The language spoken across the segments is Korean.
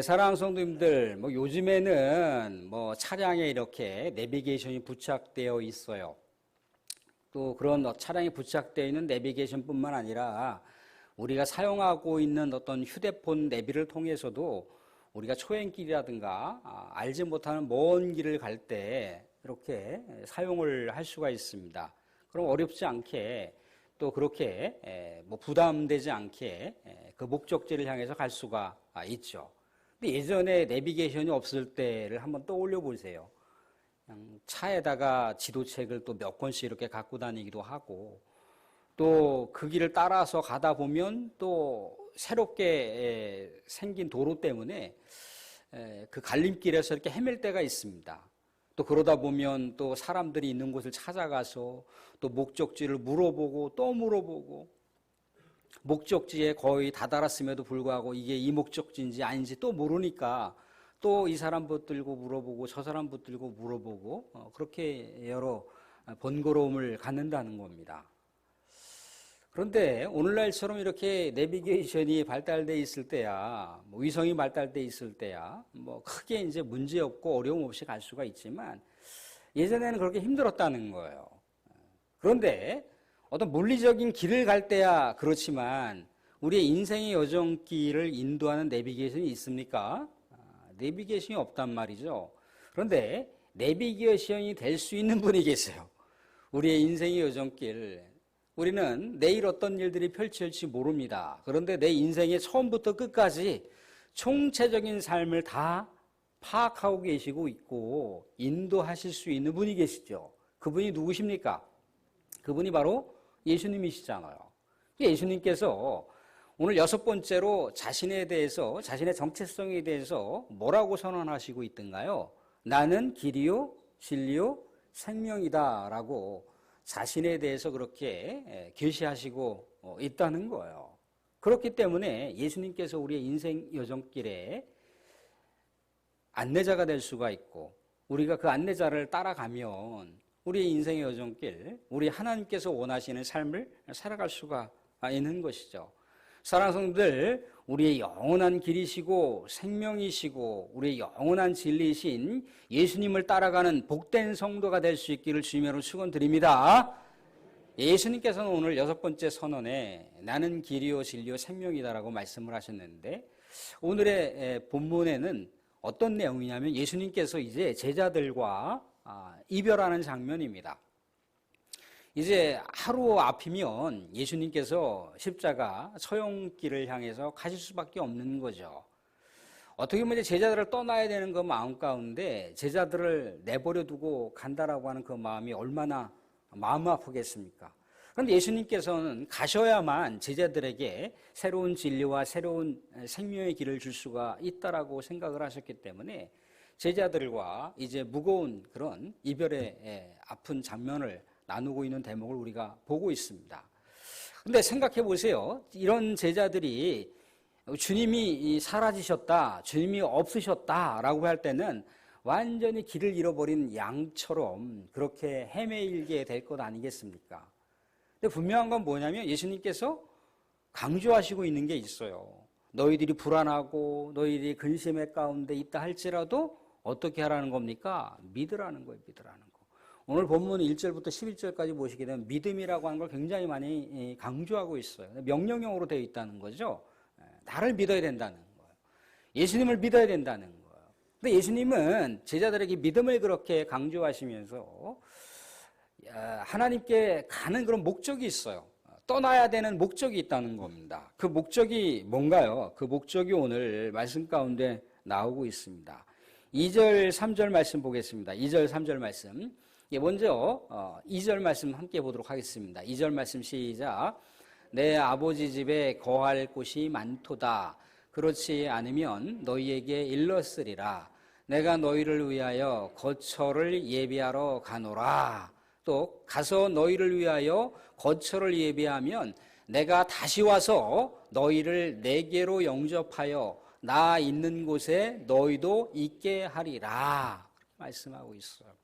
사랑하는 성도님들, 뭐 요즘에는 뭐 차량에 이렇게 내비게이션이 부착되어 있어요. 또 그런 차량에 부착되어 있는 내비게이션뿐만 아니라 우리가 사용하고 있는 어떤 휴대폰 내비를 통해서도 우리가 초행길이라든가 아, 알지 못하는 먼 길을 갈 때 이렇게 사용을 할 수가 있습니다. 그럼 어렵지 않게 또 그렇게 에, 뭐 부담되지 않게 에, 그 목적지를 향해서 갈 수가 아, 있죠. 근데 예전에 내비게이션이 없을 때를 한번 떠올려 보세요. 차에다가 지도책을 또 몇 권씩 이렇게 갖고 다니기도 하고 또 그 길을 따라서 가다 보면 또 새롭게 에, 생긴 도로 때문에 에, 그 갈림길에서 이렇게 헤맬 때가 있습니다. 또 그러다 보면 또 사람들이 있는 곳을 찾아가서 또 목적지를 물어보고 또 물어보고 목적지에 거의 다다랐음에도 불구하고 이게 이 목적지인지 아닌지 또 모르니까 또 이 사람 붙들고 물어보고 저 사람 붙들고 물어보고 어, 그렇게 여러 번거로움을 갖는다는 겁니다. 그런데 오늘날처럼 이렇게 내비게이션이 발달돼 있을 때야, 뭐 위성이 발달돼 있을 때야, 뭐 크게 이제 문제 없고 어려움 없이 갈 수가 있지만 예전에는 그렇게 힘들었다는 거예요. 그런데 어떤 물리적인 길을 갈 때야 그렇지만 우리의 인생의 여정길을 인도하는 내비게이션이 있습니까? 아, 내비게이션이 없단 말이죠. 그런데 내비게이션이 될 수 있는 분이 계세요. 우리의 인생의 여정길. 우리는 내일 어떤 일들이 펼쳐질지 모릅니다. 그런데 내 인생의 처음부터 끝까지 총체적인 삶을 다 파악하고 계시고 있고 인도하실 수 있는 분이 계시죠. 그분이 누구십니까? 그분이 바로 예수님이시잖아요. 예수님께서 오늘 여섯 번째로 자신에 대해서, 자신의 정체성에 대해서 뭐라고 선언하시고 있던가요? 나는 길이요, 진리요, 생명이다. 라고 자신에 대해서 그렇게 계시하시고 어, 있다는 거예요. 그렇기 때문에 예수님께서 우리의 인생 여정길에 안내자가 될 수가 있고, 우리가 그 안내자를 따라가면 우리의 인생의 여정길, 우리 하나님께서 원하시는 삶을 살아갈 수가 있는 것이죠. 사랑하는 성도들, 우리의 영원한 길이시고 생명이시고 우리의 영원한 진리이신 예수님을 따라가는 복된 성도가 될 수 있기를 주님으로 축원드립니다. 예수님께서는 오늘 여섯 번째 선언에 나는 길이요 진리요 생명이다라고 말씀을 하셨는데 오늘의 본문에는 어떤 내용이냐면 예수님께서 이제 제자들과 아, 이별하는 장면입니다. 이제 하루 앞이면 예수님께서 십자가 처형길을 향해서 가실 수밖에 없는 거죠. 어떻게 보면 제자들을 떠나야 되는 그 마음 가운데 제자들을 내버려 두고 간다라고 하는 그 마음이 얼마나 마음 아프겠습니까? 그런데 예수님께서는 가셔야만 제자들에게 새로운 진리와 새로운 생명의 길을 줄 수가 있다라고 생각을 하셨기 때문에 제자들과 이제 무거운 그런 이별의 아픈 장면을 나누고 있는 대목을 우리가 보고 있습니다. 근데 생각해 보세요. 이런 제자들이 주님이 사라지셨다, 주님이 없으셨다라고 할 때는 완전히 길을 잃어버린 양처럼 그렇게 헤매일게 될 것 아니겠습니까? 근데 분명한 건 뭐냐면 예수님께서 강조하시고 있는 게 있어요. 너희들이 불안하고 너희들이 근심의 가운데 있다 할지라도 어떻게 하라는 겁니까? 믿으라는 거예요, 믿으라는 거. 오늘 본문 1절부터 11절까지 보시게 되면 믿음이라고 하는 걸 굉장히 많이 강조하고 있어요. 명령형으로 되어 있다는 거죠. 나를 믿어야 된다는 거예요. 예수님을 믿어야 된다는 거예요. 근데 예수님은 제자들에게 믿음을 그렇게 강조하시면서 하나님께 가는 그런 목적이 있어요. 떠나야 되는 목적이 있다는 겁니다. 그 목적이 뭔가요? 그 목적이 오늘 말씀 가운데 나오고 있습니다. 2절, 3절 말씀 보겠습니다. 2절, 3절 말씀. 예, 먼저 2절 어, 말씀 함께 보도록 하겠습니다. 2절 말씀 시작. 내 아버지 집에 거할 곳이 많도다. 그렇지 않으면 너희에게 일렀으리라. 내가 너희를 위하여 거처를 예비하러 가노라. 또 가서 너희를 위하여 거처를 예비하면 내가 다시 와서 너희를 내게로 영접하여 나 있는 곳에 너희도 있게 하리라. 말씀하고 있어요.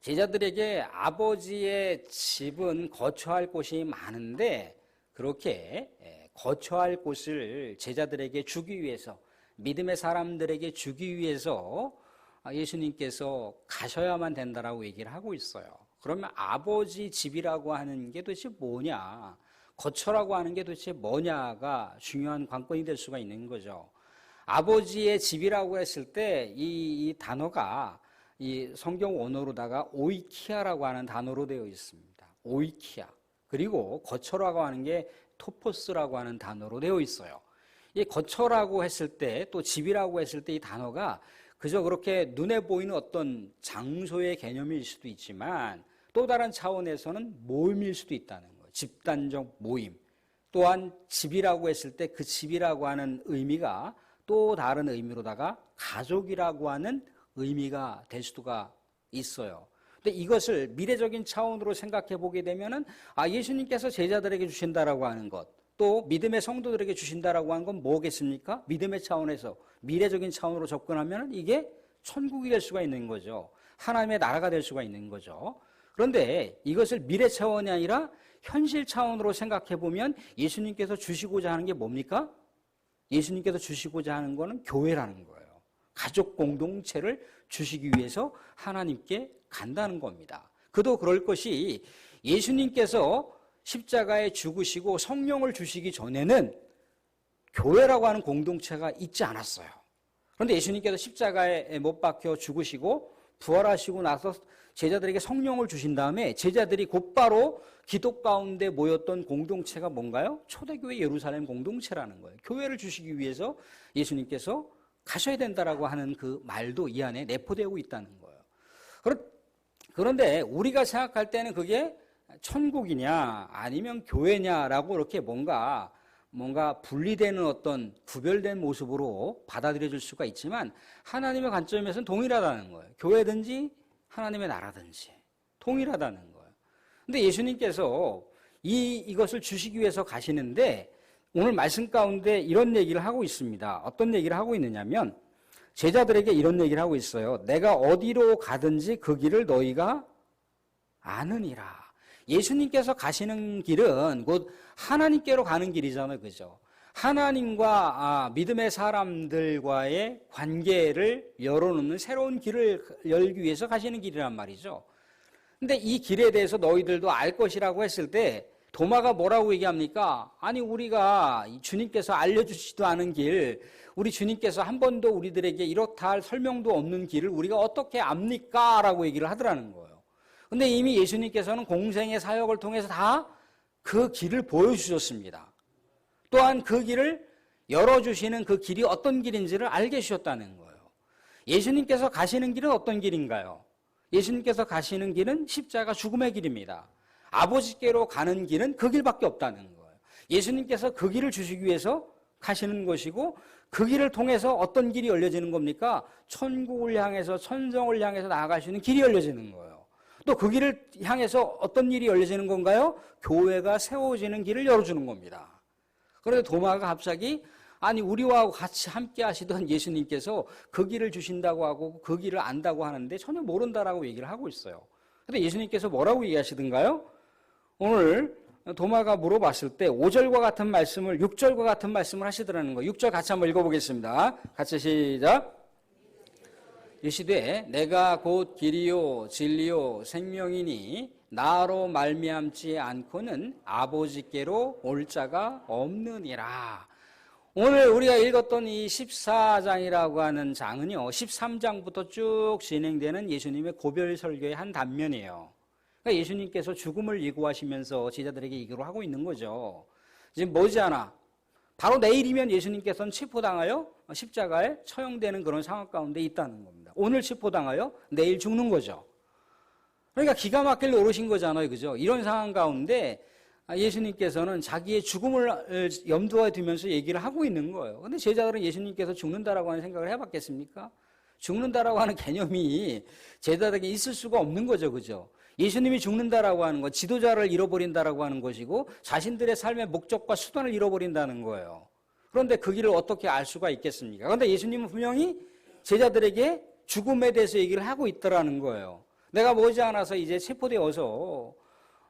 제자들에게 아버지의 집은 거처할 곳이 많은데 그렇게 거처할 곳을 제자들에게 주기 위해서 믿음의 사람들에게 주기 위해서 아, 예수님께서 가셔야만 된다라고 얘기를 하고 있어요. 그러면 아버지 집이라고 하는 게 도대체 뭐냐? 거처라고 하는 게 도대체 뭐냐가 중요한 관건이 될 수가 있는 거죠. 아버지의 집이라고 했을 때 이 단어가 이 성경 원어로다가 오이키아라고 하는 단어로 되어 있습니다. 오이키아. 그리고 거처라고 하는 게 토포스라고 하는 단어로 되어 있어요. 이 거처라고 했을 때 또 집이라고 했을 때 이 단어가 그저 그렇게 눈에 보이는 어떤 장소의 개념일 수도 있지만 또 다른 차원에서는 모임일 수도 있다는. 집단적 모임. 또한 집이라고 했을 때 그 집이라고 하는 의미가 또 다른 의미로다가 가족이라고 하는 의미가 될 수가 있어요. 근데 이것을 미래적인 차원으로 생각해 보게 되면은 아 예수님께서 제자들에게 주신다라고 하는 것, 또 믿음의 성도들에게 주신다라고 하는 건 뭐겠습니까? 믿음의 차원에서 미래적인 차원으로 접근하면 이게 천국이 될 수가 있는 거죠. 하나님의 나라가 될 수가 있는 거죠. 그런데 이것을 미래 차원이 아니라 현실 차원으로 생각해 보면 예수님께서 주시고자 하는 게 뭡니까? 예수님께서 주시고자 하는 거는 교회라는 거예요. 가족 공동체를 주시기 위해서 하나님께 간다는 겁니다. 그도 그럴 것이 예수님께서 십자가에 죽으시고 성령을 주시기 전에는 교회라고 하는 공동체가 있지 않았어요. 그런데 예수님께서 십자가에 못 박혀 죽으시고 부활하시고 나서 제자들에게 성령을 주신 다음에 제자들이 곧바로 기독 가운데 모였던 공동체가 뭔가요? 초대교회 예루살렘 공동체라는 거예요. 교회를 주시기 위해서 예수님께서 가셔야 된다라고 하는 그 말도 이 안에 내포되고 있다는 거예요. 그런데 우리가 생각할 때는 그게 천국이냐 아니면 교회냐라고 이렇게 뭔가 뭔가 분리되는 어떤 구별된 모습으로 받아들여질 수가 있지만 하나님의 관점에서는 동일하다는 거예요. 교회든지 하나님의 나라든지 동일하다는 거예요. 근데 예수님께서 이 이것을 주시기 위해서 가시는데 오늘 말씀 가운데 이런 얘기를 하고 있습니다. 어떤 얘기를 하고 있느냐면 제자들에게 이런 얘기를 하고 있어요. 내가 어디로 가든지 그 길을 너희가 아느니라. 예수님께서 가시는 길은 곧 하나님께로 가는 길이잖아요. 그죠? 하나님과 아, 믿음의 사람들과의 관계를 열어놓는 새로운 길을 열기 위해서 가시는 길이란 말이죠. 근데 이 길에 대해서 너희들도 알 것이라고 했을 때 도마가 뭐라고 얘기합니까? 아니 우리가 주님께서 알려주시지도 않은 길, 우리 주님께서 한 번도 우리들에게 이렇다 할 설명도 없는 길을 우리가 어떻게 압니까? 라고 얘기를 하더라는 거예요. 근데 이미 예수님께서는 공생의 사역을 통해서 다 그 길을 보여주셨습니다. 또한 그 길을 열어주시는 그 길이 어떤 길인지를 알게 주셨다는 거예요. 예수님께서 가시는 길은 어떤 길인가요? 예수님께서 가시는 길은 십자가 죽음의 길입니다. 아버지께로 가는 길은 그 길밖에 없다는 거예요. 예수님께서 그 길을 주시기 위해서 가시는 것이고 그 길을 통해서 어떤 길이 열려지는 겁니까? 천국을 향해서 천정을 향해서 나아갈 수 있는 길이 열려지는 거예요. 또 그 길을 향해서 어떤 일이 열려지는 건가요? 교회가 세워지는 길을 열어주는 겁니다. 그런데 도마가 갑자기 아니 우리와 같이 함께 하시던 예수님께서 그 길을 주신다고 하고 그 길을 안다고 하는데 전혀 모른다라고 얘기를 하고 있어요. 근데 예수님께서 뭐라고 얘기하시던가요? 오늘 도마가 물어봤을 때 5절과 같은 말씀을 6절과 같은 말씀을 하시더라는 거예요. 6절 같이 한번 읽어보겠습니다. 같이 시작. 이시되 내가 곧 길이요 진리요 생명이니 나로 말미암지 않고는 아버지께로 올 자가 없느니라. 오늘 우리가 읽었던 이 14장이라고 하는 장은요, 13장부터 쭉 진행되는 예수님의 고별 설교의 한 단면이에요. 그러니까 예수님께서 죽음을 예고하시면서 제자들에게 얘기를 하고 있는 거죠. 지금 머지않아 바로 내일이면 예수님께서는 체포당하여 십자가에 처형되는 그런 상황 가운데 있다는 겁니다. 오늘 체포당하여 내일 죽는 거죠. 그러니까 기가 막힐 노릇인 거잖아요. 그죠? 이런 상황 가운데 예수님께서는 자기의 죽음을 염두에 두면서 얘기를 하고 있는 거예요. 근데 제자들은 예수님께서 죽는다라고 하는 생각을 해봤겠습니까? 죽는다라고 하는 개념이 제자들에게 있을 수가 없는 거죠. 그죠? 예수님이 죽는다라고 하는 것, 지도자를 잃어버린다라고 하는 것이고 자신들의 삶의 목적과 수단을 잃어버린다는 거예요. 그런데 그 길을 어떻게 알 수가 있겠습니까? 그런데 예수님은 분명히 제자들에게 죽음에 대해서 얘기를 하고 있더라는 거예요. 내가 머지않아서 이제 체포되어서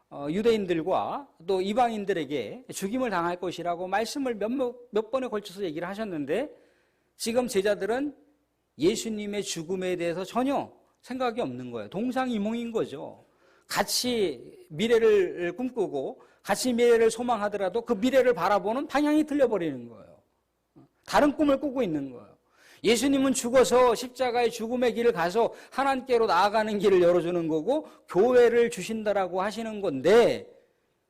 어, 유대인들과 또 이방인들에게 죽임을 당할 것이라고 말씀을 몇, 몇 번에 걸쳐서 얘기를 하셨는데 지금 제자들은 예수님의 죽음에 대해서 전혀 생각이 없는 거예요. 동상이몽인 거죠. 같이 미래를 꿈꾸고 같이 미래를 소망하더라도 그 미래를 바라보는 방향이 틀려버리는 거예요. 다른 꿈을 꾸고 있는 거예요. 예수님은 죽어서 십자가의 죽음의 길을 가서 하나님께로 나아가는 길을 열어주는 거고 교회를 주신다라고 하시는 건데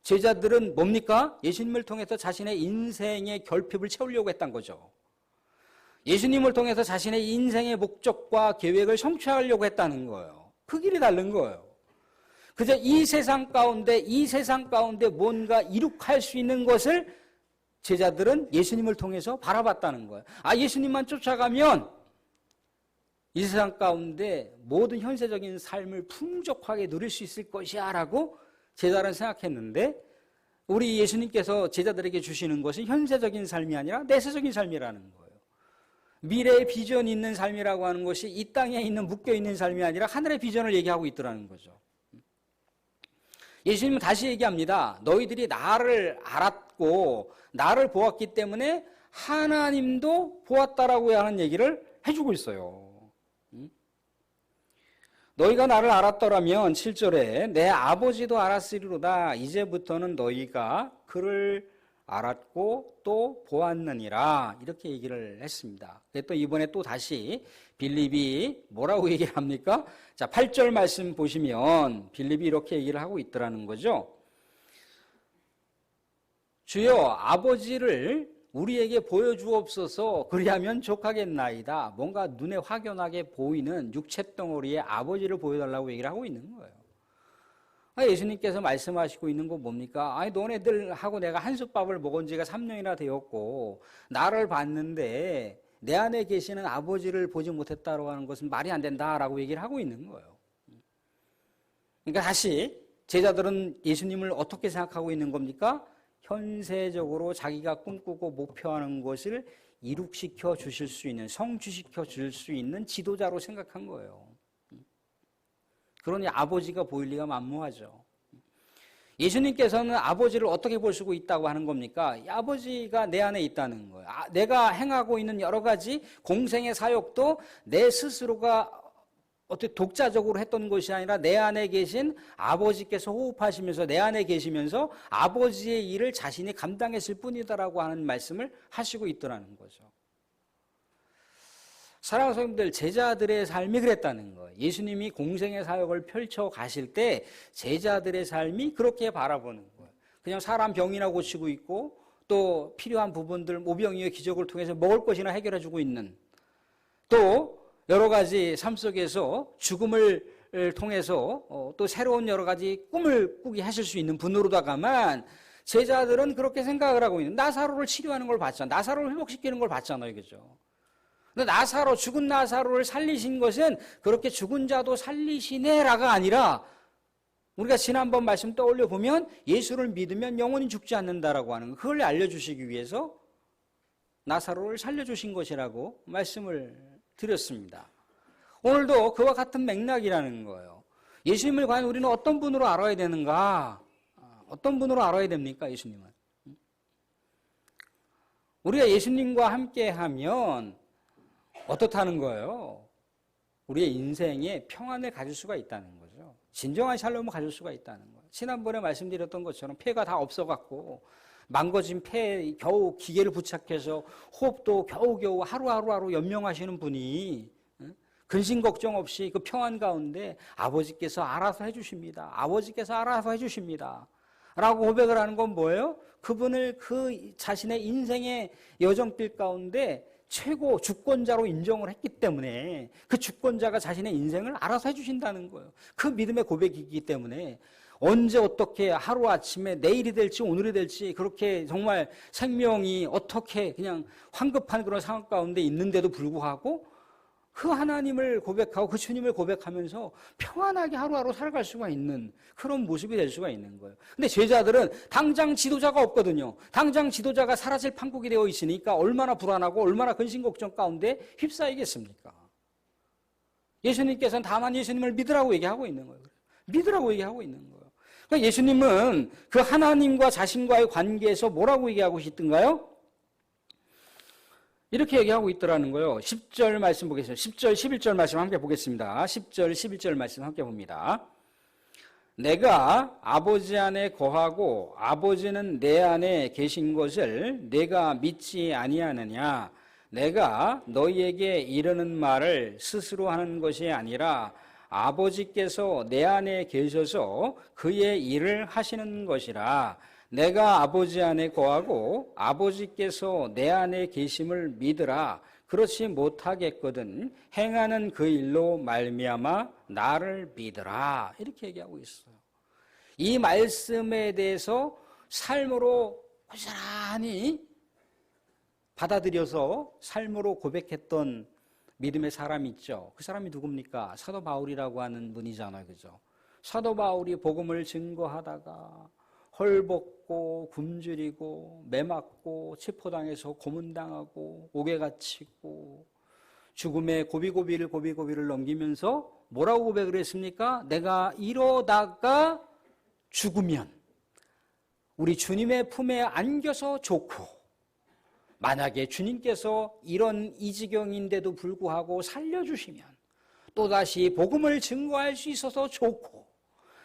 제자들은 뭡니까? 예수님을 통해서 자신의 인생의 결핍을 채우려고 했던 거죠. 예수님을 통해서 자신의 인생의 목적과 계획을 성취하려고 했다는 거예요. 그 길이 다른 거예요. 그저 이 세상 가운데 이 세상 가운데 뭔가 이룩할 수 있는 것을 제자들은 예수님을 통해서 바라봤다는 거예요. 아 예수님만 쫓아가면 이 세상 가운데 모든 현세적인 삶을 풍족하게 누릴 수 있을 것이야 라고 제자는 생각했는데 우리 예수님께서 제자들에게 주시는 것은 현세적인 삶이 아니라 내세적인 삶이라는 거예요. 미래의 비전이 있는 삶이라고 하는 것이 이 땅에 있는 묶여 있는 삶이 아니라 하늘의 비전을 얘기하고 있더라는 거죠. 예수님은 다시 얘기합니다. 너희들이 나를 알았고 나를 보았기 때문에 하나님도 보았다라고 하는 얘기를 해주고 있어요. 너희가 나를 알았더라면 7절에 내 아버지도 알았으리로다. 이제부터는 너희가 그를 알았고 또 보았느니라. 이렇게 얘기를 했습니다. 또 이번에 또 다시 빌립이 뭐라고 얘기를 합니까? 자, 8절 말씀 보시면 빌립이 이렇게 얘기를 하고 있더라는 거죠. 주여 아버지를 우리에게 보여주옵소서 그리하면 족하겠나이다. 뭔가 눈에 확연하게 보이는 육체 덩어리의 아버지를 보여달라고 얘기를 하고 있는 거예요. 아, 예수님께서 말씀하시고 있는 건 뭡니까? 아니, 너네들하고 내가 한솥밥을 먹은 지가 3년이나 되었고, 나를 봤는데, 내 안에 계시는 아버지를 보지 못했다고 하는 것은 말이 안 된다라고 얘기를 하고 있는 거예요. 그러니까 다시, 제자들은 예수님을 어떻게 생각하고 있는 겁니까? 현세적으로 자기가 꿈꾸고 목표하는 것을 이룩시켜 주실 수 있는, 성취시켜 줄 수 있는 지도자로 생각한 거예요. 그러니 아버지가 보일 리가 만무하죠. 예수님께서는 아버지를 어떻게 볼 수 있다고 하는 겁니까? 아버지가 내 안에 있다는 거예요. 아, 내가 행하고 있는 여러 가지 공생의 사역도 내 스스로가 어떻게 독자적으로 했던 것이 아니라 내 안에 계신 아버지께서 호흡하시면서 내 안에 계시면서 아버지의 일을 자신이 감당했을 뿐이다라고 하는 말씀을 하시고 있더라는 거죠. 사랑하는 성님들 제자들의 삶이 그랬다는 거예요. 예수님이 공생의 사역을 펼쳐 가실 때 제자들의 삶이 그렇게 바라보는 거예요. 그냥 사람 병이나 고치고 있고 또 필요한 부분들 모병이의 기적을 통해서 먹을 것이나 해결해 주고 있는 또 여러 가지 삶 속에서 죽음을 통해서 어, 또 새로운 여러 가지 꿈을 꾸게 하실 수 있는 분으로다가만 제자들은 그렇게 생각을 하고 있는 나사로를 치료하는 걸 봤잖아요. 나사로를 회복시키는 걸 봤잖아요. 그죠? 근데 나사로 죽은 나사로를 살리신 것은 그렇게 죽은 자도 살리시네라가 아니라 우리가 지난번 말씀 떠올려 보면 예수를 믿으면 영원히 죽지 않는다라고 하는 거 그걸 알려 주시기 위해서 나사로를 살려 주신 것이라고 말씀을 드렸습니다. 오늘도 그와 같은 맥락이라는 거예요. 예수님을 과연 우리는 어떤 분으로 알아야 되는가? 어떤 분으로 알아야 됩니까, 예수님은? 우리가 예수님과 함께 하면 어떻다는 거예요? 우리의 인생에 평안을 가질 수가 있다는 거죠. 진정한 샬롬을 가질 수가 있다는 거예요. 지난번에 말씀드렸던 것처럼 폐가 다 없어갖고 망가진 폐에 겨우 기계를 부착해서 호흡도 겨우겨우 하루하루하루 연명하시는 분이 근심 걱정 없이 그 평안 가운데 아버지께서 알아서 해주십니다. 아버지께서 알아서 해주십니다. 라고 고백을 하는 건 뭐예요? 그분을 그 자신의 인생의 여정길 가운데 최고 주권자로 인정을 했기 때문에 그 주권자가 자신의 인생을 알아서 해주신다는 거예요. 그 믿음의 고백이기 때문에 언제 어떻게 하루아침에 내일이 될지 오늘이 될지 그렇게 정말 생명이 어떻게 그냥 황급한 그런 상황 가운데 있는데도 불구하고 그 하나님을 고백하고 그 주님을 고백하면서 평안하게 하루하루 살아갈 수가 있는 그런 모습이 될 수가 있는 거예요. 근데 제자들은 당장 지도자가 없거든요. 당장 지도자가 사라질 판국이 되어 있으니까 얼마나 불안하고 얼마나 근심 걱정 가운데 휩싸이겠습니까? 예수님께서는 다만 예수님을 믿으라고 얘기하고 있는 거예요. 믿으라고 얘기하고 있는 거예요. 그러니까 예수님은 그 하나님과 자신과의 관계에서 뭐라고 얘기하고 싶던가요? 이렇게 얘기하고 있더라는 거예요. 10절 말씀 보겠습니다. 10절, 11절 말씀 함께 보겠습니다. 10절, 11절 말씀 함께 봅니다. 내가 아버지 안에 거하고 아버지는 내 안에 계신 것을 내가 믿지 아니하느냐? 내가 너희에게 이르는 말을 스스로 하는 것이 아니라 아버지께서 내 안에 계셔서 그의 일을 하시는 것이라. 내가 아버지 안에 거하고 아버지께서 내 안에 계심을 믿으라. 그렇지 못하겠거든 행하는 그 일로 말미암아 나를 믿으라. 이렇게 얘기하고 있어요. 이 말씀에 대해서 삶으로 고스란히 받아들여서 삶으로 고백했던 믿음의 사람이 있죠. 그 사람이 누굽니까? 사도 바울이라고 하는 분이잖아요. 그죠? 사도 바울이 복음을 증거하다가 헐벗고 굶주리고 매맞고 체포당해서 고문당하고 옥에 갇히고 죽음의 고비고비를 고비고비를 넘기면서 뭐라고 고백을 했습니까? 내가 이러다가 죽으면 우리 주님의 품에 안겨서 좋고 만약에 주님께서 이런 이 지경인데도 불구하고 살려주시면 또다시 복음을 증거할 수 있어서 좋고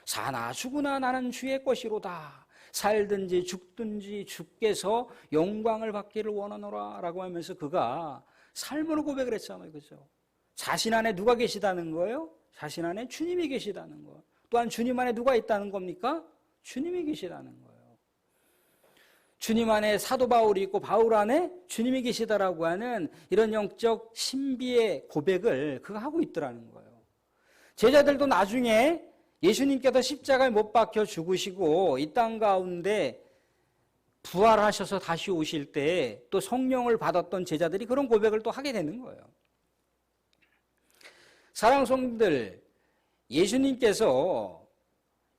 사나 죽으나 나는 주의 것이로다. 살든지 죽든지 주께서 영광을 받기를 원하노라 라고 하면서 그가 삶으로 고백을 했잖아요. 그죠? 자신 안에 누가 계시다는 거예요? 자신 안에 주님이 계시다는 거. 또한 주님 안에 누가 있다는 겁니까? 주님이 계시다는 거예요 주님 안에 사도 바울이 있고 바울 안에 주님이 계시다라고 하는 이런 영적 신비의 고백을 그가 하고 있더라는 거예요. 제자들도 나중에 예수님께서 십자가에 못 박혀 죽으시고 이 땅 가운데 부활하셔서 다시 오실 때 또 성령을 받았던 제자들이 그런 고백을 또 하게 되는 거예요. 사랑 성들 예수님께서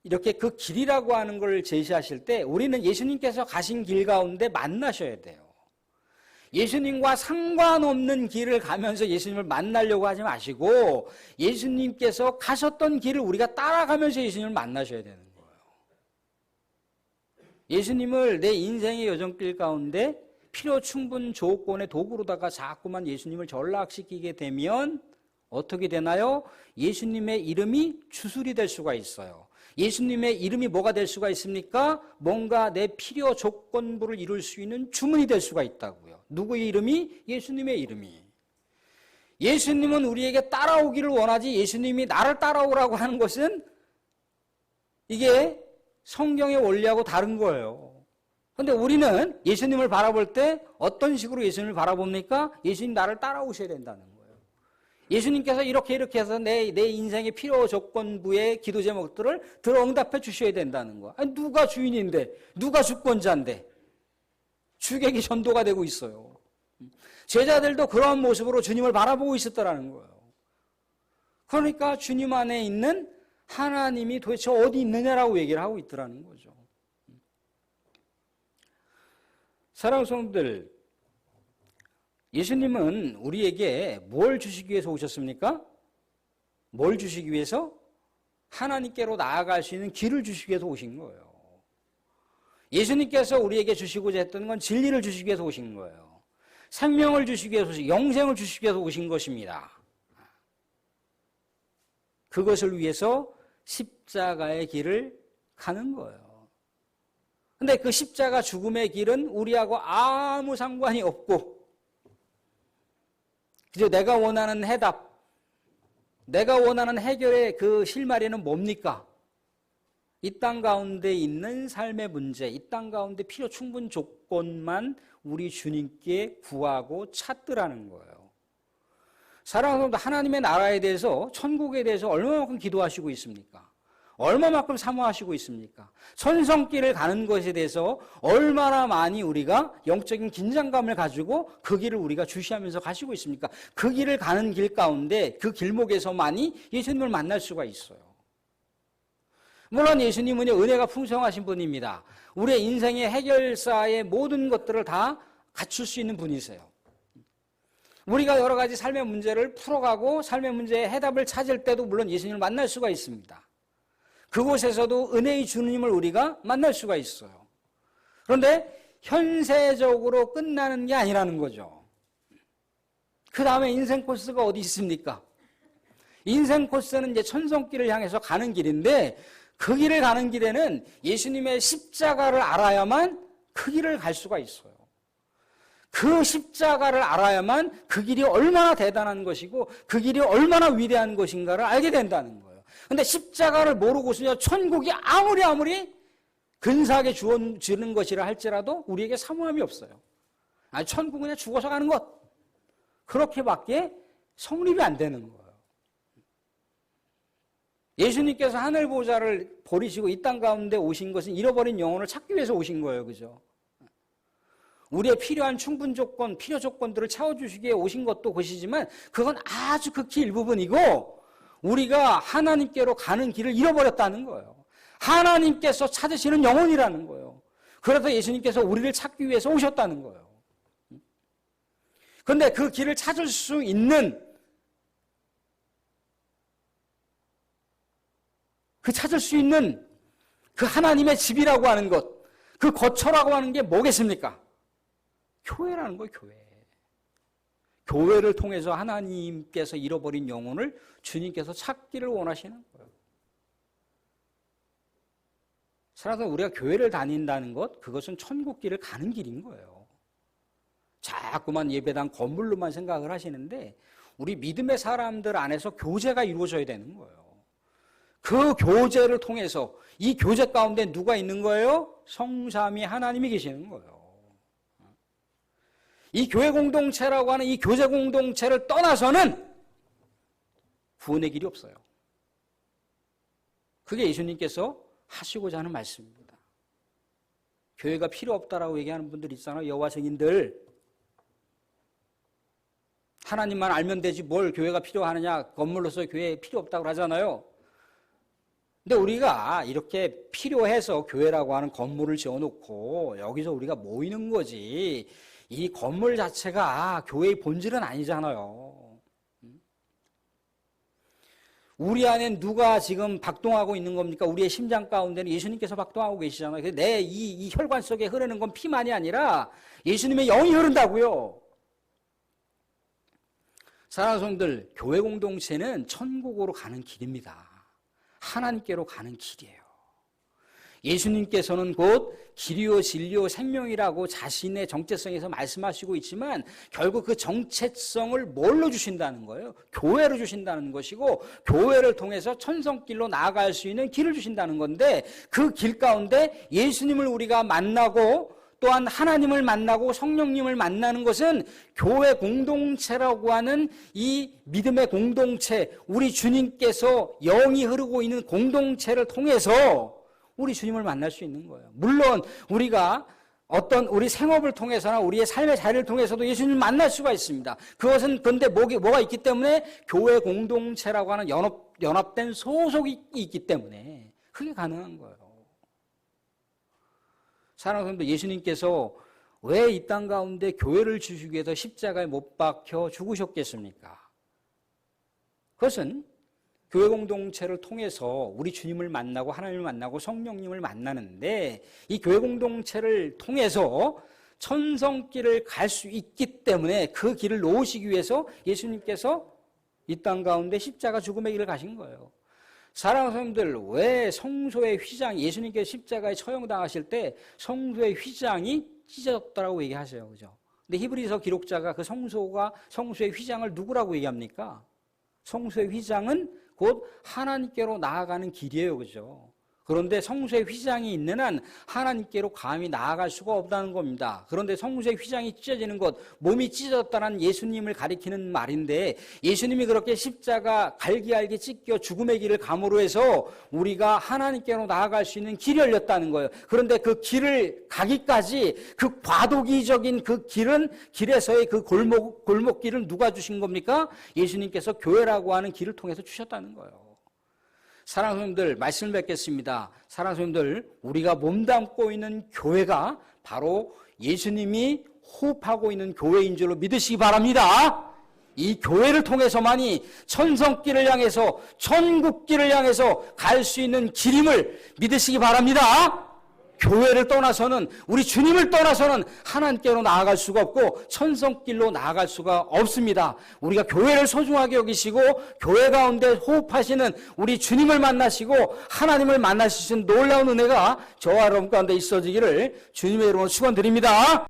이렇게 그 길이라고 하는 걸 제시하실 때 우리는 예수님께서 가신 길 가운데 만나셔야 돼요. 예수님과 상관없는 길을 가면서 예수님을 만나려고 하지 마시고 예수님께서 가셨던 길을 우리가 따라가면서 예수님을 만나셔야 되는 거예요. 예수님을 내 인생의 여정길 가운데 필요 충분 조건의 도구로다가 자꾸만 예수님을 전락시키게 되면 어떻게 되나요? 예수님의 이름이 주술이 될 수가 있어요. 예수님의 이름이 뭐가 될 수가 있습니까? 뭔가 내 필요 조건부를 이룰 수 있는 주문이 될 수가 있다고요. 누구의 이름이? 예수님의 이름이. 예수님은 우리에게 따라오기를 원하지 예수님이 나를 따라오라고 하는 것은 이게 성경의 원리하고 다른 거예요. 근데 우리는 예수님을 바라볼 때 어떤 식으로 예수님을 바라봅니까? 예수님 나를 따라오셔야 된다는 거 예수님께서 이렇게 이렇게 해서 내, 내 인생의 필요 조건부의 기도 제목들을 들어 응답해 주셔야 된다는 거야. 아니, 누가 주인인데, 누가 주권자인데, 주객이 전도가 되고 있어요. 제자들도 그러한 모습으로 주님을 바라보고 있었다라는 거예요. 그러니까 주님 안에 있는 하나님이 도대체 어디 있느냐라고 얘기를 하고 있더라는 거죠. 사랑하는 성도들, 예수님은 우리에게 뭘 주시기 위해서 오셨습니까? 뭘 주시기 위해서? 하나님께로 나아갈 수 있는 길을 주시기 위해서 오신 거예요. 예수님께서 우리에게 주시고자 했던 건 진리를 주시기 위해서 오신 거예요. 생명을 주시기 위해서 영생을 주시기 위해서 오신 것입니다. 그것을 위해서 십자가의 길을 가는 거예요. 근데 그 십자가 죽음의 길은 우리하고 아무 상관이 없고 그저 내가 원하는 해답, 내가 원하는 해결의 그 실마리는 뭡니까? 이 땅 가운데 있는 삶의 문제, 이 땅 가운데 필요 충분 조건만 우리 주님께 구하고 찾더라는 거예요. 사랑하는 분 하나님의 나라에 대해서, 천국에 대해서 얼마만큼 기도하시고 있습니까? 얼마만큼 사모하시고 있습니까? 천성길을 가는 것에 대해서 얼마나 많이 우리가 영적인 긴장감을 가지고 그 길을 우리가 주시하면서 가시고 있습니까? 그 길을 가는 길 가운데 그 길목에서만이 예수님을 만날 수가 있어요. 물론 예수님은 은혜가 풍성하신 분입니다. 우리의 인생의 해결사의 모든 것들을 다 갖출 수 있는 분이세요. 우리가 여러 가지 삶의 문제를 풀어가고 삶의 문제의 해답을 찾을 때도 물론 예수님을 만날 수가 있습니다. 그곳에서도 은혜의 주님을 우리가 만날 수가 있어요. 그런데 현세적으로 끝나는 게 아니라는 거죠. 그 다음에 인생 코스가 어디 있습니까? 인생 코스는 이제 천성길을 향해서 가는 길인데 그 길을 가는 길에는 예수님의 십자가를 알아야만 그 길을 갈 수가 있어요. 그 십자가를 알아야만 그 길이 얼마나 대단한 것이고 그 길이 얼마나 위대한 것인가를 알게 된다는 거예요. 근데 십자가를 모르고서요, 천국이 아무리 아무리 근사하게 주어지는 것이라 할지라도 우리에게 사모함이 없어요. 아니, 천국은 그냥 죽어서 가는 것. 그렇게밖에 성립이 안 되는 거예요. 예수님께서 하늘 보좌를 버리시고 이 땅 가운데 오신 것은 잃어버린 영혼을 찾기 위해서 오신 거예요. 그죠? 우리의 필요한 충분 조건, 필요 조건들을 채워주시기에 오신 것도 것이지만 그건 아주 극히 일부분이고 우리가 하나님께로 가는 길을 잃어버렸다는 거예요. 하나님께서 찾으시는 영혼이라는 거예요. 그래서 예수님께서 우리를 찾기 위해서 오셨다는 거예요. 그런데 그 길을 찾을 수 있는 그 찾을 수 있는 그 하나님의 집이라고 하는 것, 그 거처라고 하는 게 뭐겠습니까? 교회라는 거예요, 교회. 교회를 통해서 하나님께서 잃어버린 영혼을 주님께서 찾기를 원하시는 거예요. 살아서 우리가 교회를 다닌다는 것, 그것은 천국길을 가는 길인 거예요. 자꾸만 예배당 건물로만 생각을 하시는데, 우리 믿음의 사람들 안에서 교제가 이루어져야 되는 거예요. 그 교제를 통해서 이 교제 가운데 누가 있는 거예요? 성삼이 하나님이 계시는 거예요. 이 교회 공동체라고 하는 이 교제 공동체를 떠나서는 구원의 길이 없어요. 그게 예수님께서 하시고자 하는 말씀입니다. 교회가 필요 없다라고 얘기하는 분들 있잖아요. 여호와 증인들. 하나님만 알면 되지 뭘 교회가 필요하느냐. 건물로서 교회 필요 없다고 하잖아요. 근데 우리가 이렇게 필요해서 교회라고 하는 건물을 지어 놓고 여기서 우리가 모이는 거지 이 건물 자체가 교회의 본질은 아니잖아요. 우리 안에 누가 지금 박동하고 있는 겁니까? 우리의 심장 가운데는 예수님께서 박동하고 계시잖아요. 내이이 혈관 속에 흐르는 건 피만이 아니라 예수님의 영이 흐른다고요. 사랑하는 성들, 교회 공동체는 천국으로 가는 길입니다. 하나님께로 가는 길이에요. 예수님께서는 곧 길이요 진리요 생명이라고 자신의 정체성에서 말씀하시고 있지만 결국 그 정체성을 뭘로 주신다는 거예요? 교회로 주신다는 것이고 교회를 통해서 천성길로 나아갈 수 있는 길을 주신다는 건데 그 길 가운데 예수님을 우리가 만나고 또한 하나님을 만나고 성령님을 만나는 것은 교회 공동체라고 하는 이 믿음의 공동체, 우리 주님께서 영이 흐르고 있는 공동체를 통해서 우리 주님을 만날 수 있는 거예요. 물론 우리가 어떤 우리 생업을 통해서나 우리의 삶의 자리를 통해서도 예수님을 만날 수가 있습니다. 그것은 근데 뭐가, 있기 때문에 교회 공동체라고 하는 연합, 연합된 소속이 있기 때문에 그게 가능한 거예요. 사랑하는 성도 예수님께서 왜 이 땅 가운데 교회를 주시기 위해서 십자가에 못 박혀 죽으셨겠습니까? 그것은 교회 공동체를 통해서 우리 주님을 만나고 하나님을 만나고 성령님을 만나는데 이 교회 공동체를 통해서 천성길을 갈 수 있기 때문에 그 길을 놓으시기 위해서 예수님께서 이 땅 가운데 십자가 죽음의 길을 가신 거예요. 사랑하는 성도들, 왜 성소의 휘장이, 예수님께서 십자가에 처형당하실 때 성소의 휘장이 찢어졌다고 얘기하세요. 그죠? 근데 히브리서 기록자가 그 성소가, 성소의 휘장을 누구라고 얘기합니까? 성소의 휘장은 곧 하나님께로 나아가는 길이에요. 그죠? 그런데 성소의 휘장이 있는 한 하나님께로 감히 나아갈 수가 없다는 겁니다. 그런데 성소의 휘장이 찢어지는 것, 몸이 찢어졌다는 예수님을 가리키는 말인데 예수님이 그렇게 십자가 갈기갈기 찢겨 죽음의 길을 감으로 해서 우리가 하나님께로 나아갈 수 있는 길이 열렸다는 거예요. 그런데 그 길을 가기까지 그 과도기적인 그 길은 길에서의 그 골목 골목길은 누가 주신 겁니까? 예수님께서 교회라고 하는 길을 통해서 주셨다는 거예요. 사랑하는 성님들 말씀을 뵙겠습니다. 사랑하는 성님들 우리가 몸담고 있는 교회가 바로 예수님이 호흡하고 있는 교회인 줄로 믿으시기 바랍니다. 이 교회를 통해서만이 천성길을 향해서 천국길을 향해서 갈 수 있는 길임을 믿으시기 바랍니다. 교회를 떠나서는 우리 주님을 떠나서는 하나님께로 나아갈 수가 없고 천성길로 나아갈 수가 없습니다. 우리가 교회를 소중하게 여기시고 교회 가운데 호흡하시는 우리 주님을 만나시고 하나님을 있는 놀라운 은혜가 저와 여러분 가운데 있어지기를 주님의 이름으로 축원드립니다.